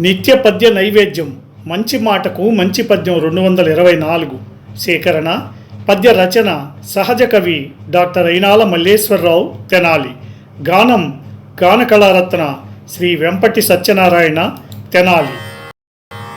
నిత్య పద్య నైవేద్యం మంచి మాటకు మంచి పద్యం రెండు వందల ఇరవై నాలుగు. సేకరణ పద్య రచన సహజ కవి డాక్టర్ అయినాల మల్లేశ్వరరావు తెనాలి. గానం గాన కళారత్న శ్రీ వెంపటి సత్యనారాయణ తెనాలి.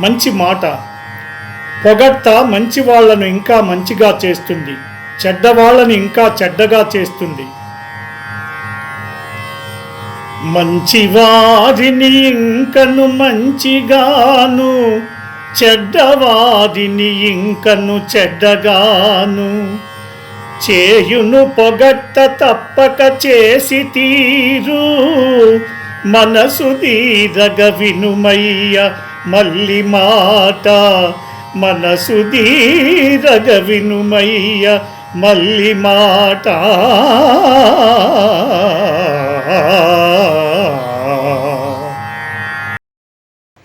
మంచి మాట. పొగడ్త మంచి వాళ్ళను ఇంకా మంచిగా చేస్తుంది. చెడ్డవాళ్ళను ఇంకా చెడ్డగా చేస్తుంది. మంచివారిని ఇంకను మంచిగాను చెడ్డవారిని ఇంకను చెడ్డగాను. చేయును పొగట్ట తప్పక చేసి తీరు మనసు దీరగ వినుమయ్య మల్లి మాట. మనసు దీరగ వినుమయ్య మల్లి మాట.